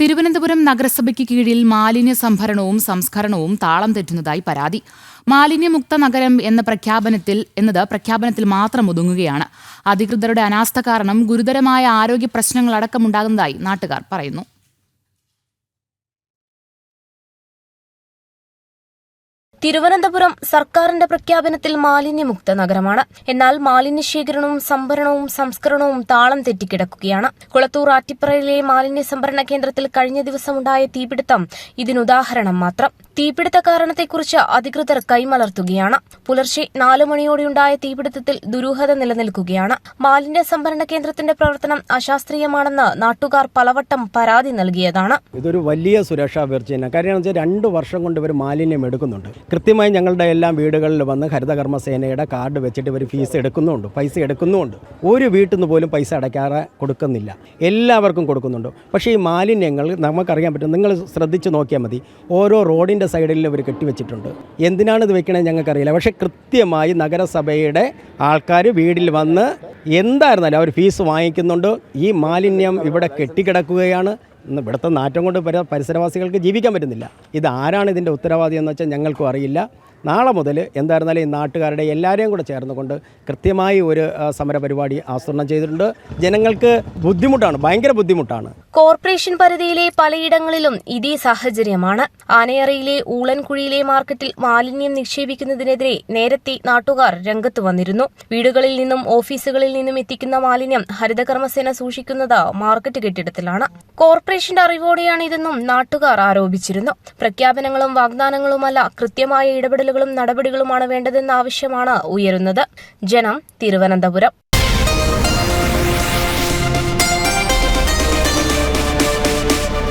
തിരുവനന്തപുരം നഗരസഭയ്ക്ക് കീഴിൽ മാലിന്യ സംഭരണവും സംസ്കരണവും താളം തെറ്റുന്നതായി പരാതി. മാലിന്യമുക്ത നഗരം എന്ന പ്രഖ്യാപനത്തിൽ എന്നത് പ്രഖ്യാപനത്തിൽ മാത്രം ഒതുങ്ങുകയാണ്. അധികൃതരുടെ അനാസ്ഥ കാരണം ഗുരുതരമായ ആരോഗ്യ പ്രശ്നങ്ങളടക്കമുണ്ടാകുന്നതായി നാട്ടുകാർ പറയുന്നു. തിരുവനന്തപുരം സർക്കാരിന്റെ പ്രഖ്യാപനത്തിൽ മാലിന്യമുക്ത നഗരമാണ്. എന്നാൽ മാലിന്യ ശേഖരണവും സംഭരണവും സംസ്കരണവും താളം തെറ്റിക്കിടക്കുകയാണ്. കുളത്തൂർ ആറ്റിപ്പറയിലെ മാലിന്യ സംഭരണ കേന്ദ്രത്തിൽ കഴിഞ്ഞ ദിവസമുണ്ടായ തീപിടുത്തം ഇതിനുദാഹരണം മാത്രം. തീപിടുത്ത കാരണത്തെക്കുറിച്ച് അധികൃതർ കൈമലർത്തുകയാണ്. പുലർച്ചെ നാലു മണിയോടെയുണ്ടായ തീപിടുത്തത്തിൽ ദുരൂഹത നിലനിൽക്കുകയാണ്. മാലിന്യ സംഭരണ കേന്ദ്രത്തിന്റെ പ്രവർത്തനം അശാസ്ത്രീയമാണെന്ന് നാട്ടുകാർ പലവട്ടം പരാതി നൽകിയതാണ്. ഇതൊരു വലിയ സുരക്ഷാ വീഴ്ചയാണ് കാര്യം രണ്ട് വർഷം കൊണ്ട് ഇവർ മാലിന്യം എടുക്കുന്നുണ്ട്. കൃത്യമായി ഞങ്ങളുടെ എല്ലാം വീടുകളിൽ വന്ന് ഹരിതകർമ്മസേനയുടെ കാർഡ് വെച്ചിട്ട് ഇവർ ഫീസ് എടുക്കുന്നുണ്ട്. പൈസ എടുക്കുന്നുമുണ്ട് ഒരു വീട്ടിൽ നിന്ന് പോലും പൈസ അടയ്ക്കാതെ കൊടുക്കുന്നില്ല. എല്ലാവർക്കും കൊടുക്കുന്നുണ്ട്. പക്ഷേ ഈ മാലിന്യങ്ങൾ നമുക്കറിയാൻ പറ്റും. നിങ്ങൾ ശ്രദ്ധിച്ച് നോക്കിയാൽ മതി. ഓരോ റോഡിന്റെ സൈഡിൽ ഇവർ കെട്ടിവെച്ചിട്ടുണ്ട് എന്തിനാണ് ഇത് വെക്കണത് ഞങ്ങൾക്കറിയില്ല. പക്ഷേ കൃത്യമായി നഗരസഭയുടെ ആൾക്കാർ വീടിൽ വന്ന് എന്തായിരുന്നാലും അവർ ഫീസ് വാങ്ങിക്കുന്നുണ്ട്. ഈ മാലിന്യം ഇവിടെ കെട്ടിക്കിടക്കുകയാണ്. ഇവിടുത്തെ നാറ്റം കൊണ്ട് പര പരിസരവാസികൾക്ക് ജീവിക്കാൻ പറ്റുന്നില്ല. ഇത് ഇതിന്റെ ഉത്തരവാദി എന്ന് വെച്ചാൽ ഞങ്ങൾക്കും അറിയില്ല. നാളെ മുതൽ എന്തായിരുന്നാലും ഈ നാട്ടുകാരുടെ എല്ലാവരെയും കൂടെ ചേർന്നുകൊണ്ട് കൃത്യമായി ഒരു സമരപരിപാടി സമര പരിപാടി ആസൂത്രണം ചെയ്തിട്ടുണ്ട്. ജനങ്ങൾക്ക് ബുദ്ധിമുട്ടാണ് ഭയങ്കര ബുദ്ധിമുട്ടാണ്. കോർപ്പറേഷൻ പരിധിയിലെ പലയിടങ്ങളിലും ഇതേ സാഹചര്യമാണ്. ആനയറയിലെ ഊളൻകുഴിയിലെ മാർക്കറ്റിൽ മാലിന്യം നിക്ഷേപിക്കുന്നതിനെതിരെ നേരത്തെ നാട്ടുകാർ രംഗത്ത് വന്നിരുന്നു. വീടുകളിൽ നിന്നും ഓഫീസുകളിൽ നിന്നും എത്തിക്കുന്ന മാലിന്യം ഹരിതകർമ്മസേന സൂക്ഷിക്കുന്നത് മാർക്കറ്റ് കെട്ടിടത്തിലാണ്. കോർപ്പറേഷന്റെ അറിവോടെയാണ് ഇതെന്നും നാട്ടുകാർ ആരോപിച്ചിരുന്നു. പ്രഖ്യാപനങ്ങളും വാഗ്ദാനങ്ങളുമല്ല കൃത്യമായ ഇടപെടലുകളും നടപടികളുമാണ് വേണ്ടതെന്ന ആവശ്യമാണ് ഉയരുന്നത്. ജനം തിരുവനന്തപുരം.